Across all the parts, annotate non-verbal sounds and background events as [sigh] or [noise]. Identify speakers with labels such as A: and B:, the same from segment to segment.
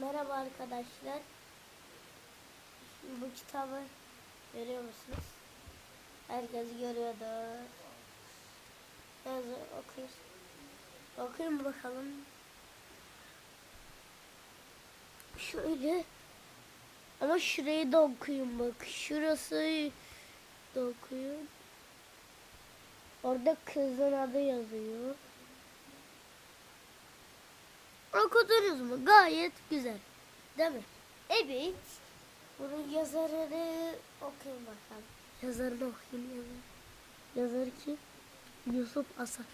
A: Merhaba arkadaşlar. Şimdi bu kitabı görüyor musunuz? Herkes görüyordu. Yazı okuyun. Okuyun bakalım. Şöyle. Ama şurayı da okuyun bak. Şurası da okuyun. Orada kızın adı yazıyor. Okudunuz mu? Gayet güzel. Değil mi? Evet. Bunun yazarını okuyun bakalım. Yazarını okuyun yazar. Yazar kim? Yusuf Asar.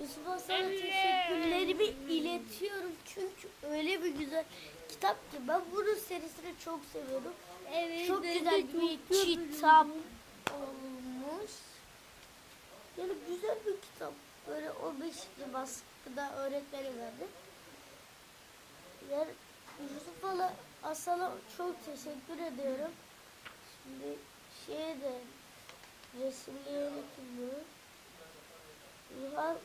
A: Yusuf Asar'a teşekkürlerimi iletiyorum. Çünkü öyle bir güzel kitap ki ben bunun serisini çok seviyorum.
B: Evet.
A: Çok güzel bir
B: çok
A: kitap olmuş. Yani güzel bir kitap. Böyle o beşinci baskıda öğretmeni verdi. Yusuf Ala Asal'a çok teşekkür ediyorum. Şimdi şeye de resimleyelim bu. Ruhal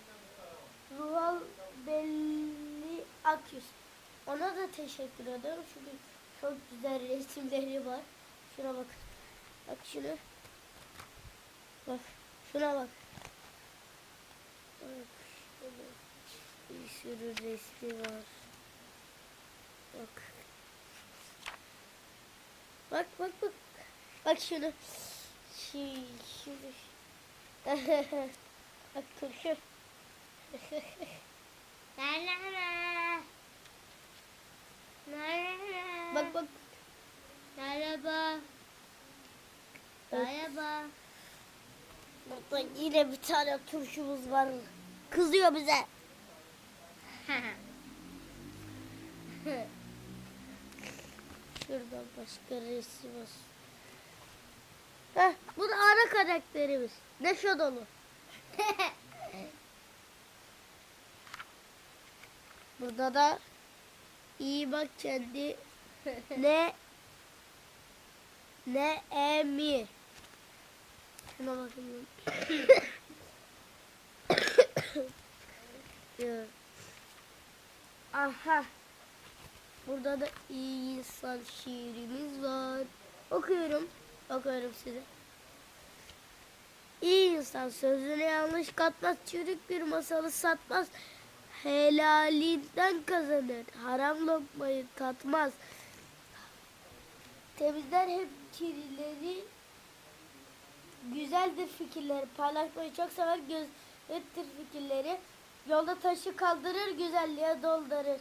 A: Ruhal Belli Akyüz. Ona da teşekkür ediyorum çünkü çok güzel resimleri var. Şuna bak. Bak şunu. Bak. Şuna bak. Bak. Bir sürü resmi var. Bak. Bak bak bak. Bak şunu. Şey, şunu. [laughs] bak
B: la.
A: bak bak.
B: Merhaba. Merhaba.
A: Burada yine bir tane turşumuz var. Kızıyor bize. [laughs] Şuradan başka resim olsun. Heh, bu da ana karakterimiz. Neşe dolu. [laughs] Burada da iyi bak kendi ne ne emi. Şuna bakın. [coughs] Aha. Burada da iyi insan şiirimiz var. Okuyorum. Okuyorum size. İyi insan sözüne yanlış katmaz. Çürük bir masalı satmaz. Helalinden kazanır. Haram lokmayı tatmaz. Temizler hep kirleri. Güzeldir fikirleri. Paylaşmayı çok sever. Gözettir fikirleri. Yolda taşı kaldırır. Güzelliğe doldurur.